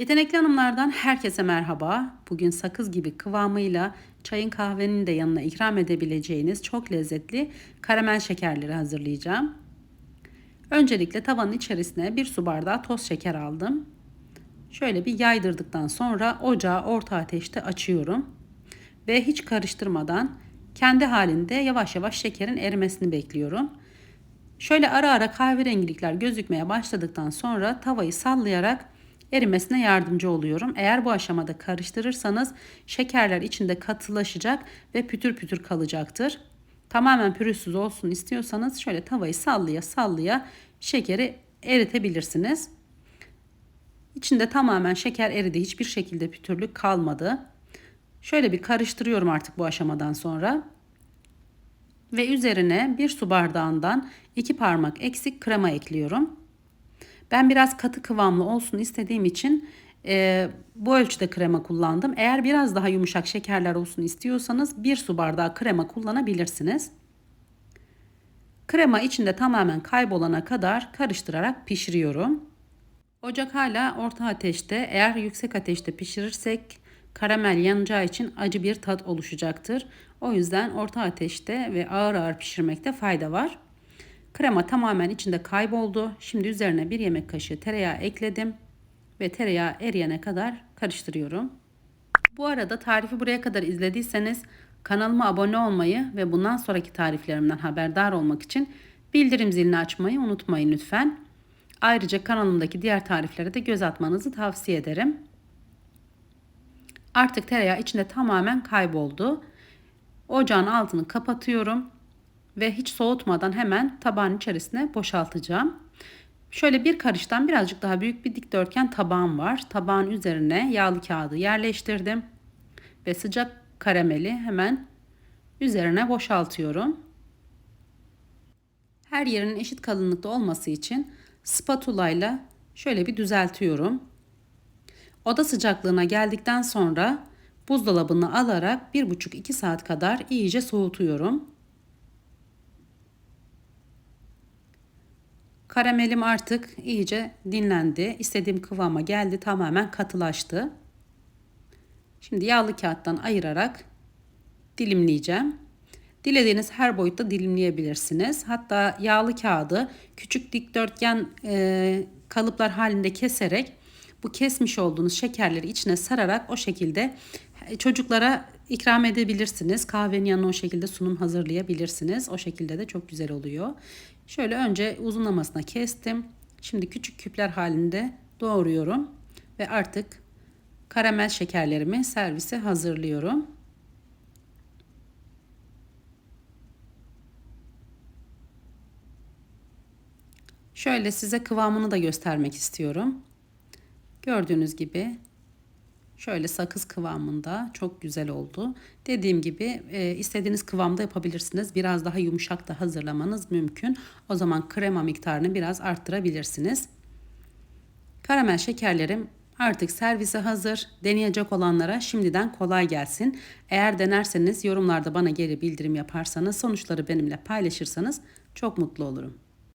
Yetenekli hanımlardan herkese merhaba. Bugün sakız gibi kıvamıyla çayın kahvenin de yanına ikram edebileceğiniz çok lezzetli karamel şekerleri hazırlayacağım. Öncelikle tavanın içerisine bir su bardağı toz şeker aldım. Şöyle bir yaydırdıktan sonra ocağı orta ateşte açıyorum. Ve hiç karıştırmadan kendi halinde yavaş yavaş şekerin erimesini bekliyorum. Şöyle ara ara kahverengilikler gözükmeye başladıktan sonra tavayı sallayarak erimesine yardımcı oluyorum. Eğer bu aşamada karıştırırsanız şekerler içinde katılaşacak ve pütür pütür kalacaktır. Tamamen pürüzsüz olsun istiyorsanız şöyle tavayı sallaya sallaya şekeri eritebilirsiniz. İçinde tamamen şeker eridi. Hiçbir şekilde pütürlük kalmadı. Şöyle bir karıştırıyorum artık bu aşamadan sonra. Ve üzerine bir su bardağından iki parmak eksik krema ekliyorum. Ben biraz katı kıvamlı olsun istediğim için e, bu ölçüde krema kullandım. Eğer biraz daha yumuşak şekerler olsun istiyorsanız bir su bardağı krema kullanabilirsiniz. Krema içinde tamamen kaybolana kadar karıştırarak pişiriyorum. Ocak hala orta ateşte. Eğer yüksek ateşte pişirirsek karamel yanacağı için acı bir tat oluşacaktır. O yüzden orta ateşte ve ağır ağır pişirmekte fayda var. Krema tamamen içinde kayboldu. Şimdi üzerine bir yemek kaşığı tereyağı ekledim ve tereyağı eriyene kadar karıştırıyorum. Bu arada tarifi buraya kadar izlediyseniz kanalıma abone olmayı ve bundan sonraki tariflerimden haberdar olmak için bildirim zilini açmayı unutmayın lütfen. Ayrıca kanalımdaki diğer tariflere de göz atmanızı tavsiye ederim. Artık tereyağı içinde tamamen kayboldu. Ocağın altını kapatıyorum ve hiç soğutmadan hemen tabağın içerisine boşaltacağım. Şöyle bir karıştan birazcık daha büyük bir dikdörtgen tabağım var. Tabağın üzerine yağlı kağıdı yerleştirdim ve sıcak karameli hemen üzerine boşaltıyorum. Her yerinin eşit kalınlıkta olması için spatula ile şöyle bir düzeltiyorum. Oda sıcaklığına geldikten sonra buzdolabına alarak 1,5-2 saat kadar iyice soğutuyorum. Karamelim artık iyice dinlendi. İstediğim kıvama geldi. Tamamen katılaştı. Şimdi yağlı kağıttan ayırarak dilimleyeceğim. Dilediğiniz her boyutta dilimleyebilirsiniz. Hatta yağlı kağıdı küçük dikdörtgen e, kalıplar halinde keserek bu kesmiş olduğunuz şekerleri içine sararak o şekilde çocuklara ikram edebilirsiniz. Kahvenin yanına o şekilde sunum hazırlayabilirsiniz. O şekilde de çok güzel oluyor. Şöyle önce uzunlamasına kestim. Şimdi küçük küpler halinde doğruyorum ve artık karamel şekerlerimi servise hazırlıyorum. Şöyle size kıvamını da göstermek istiyorum. Gördüğünüz gibi Şöyle sakız kıvamında çok güzel oldu. Dediğim gibi e, istediğiniz kıvamda yapabilirsiniz. Biraz daha yumuşak da hazırlamanız mümkün. O zaman krema miktarını biraz arttırabilirsiniz. Karamel şekerlerim artık servise hazır. Deneyecek olanlara şimdiden kolay gelsin. Eğer denerseniz yorumlarda bana geri bildirim yaparsanız sonuçları benimle paylaşırsanız çok mutlu olurum.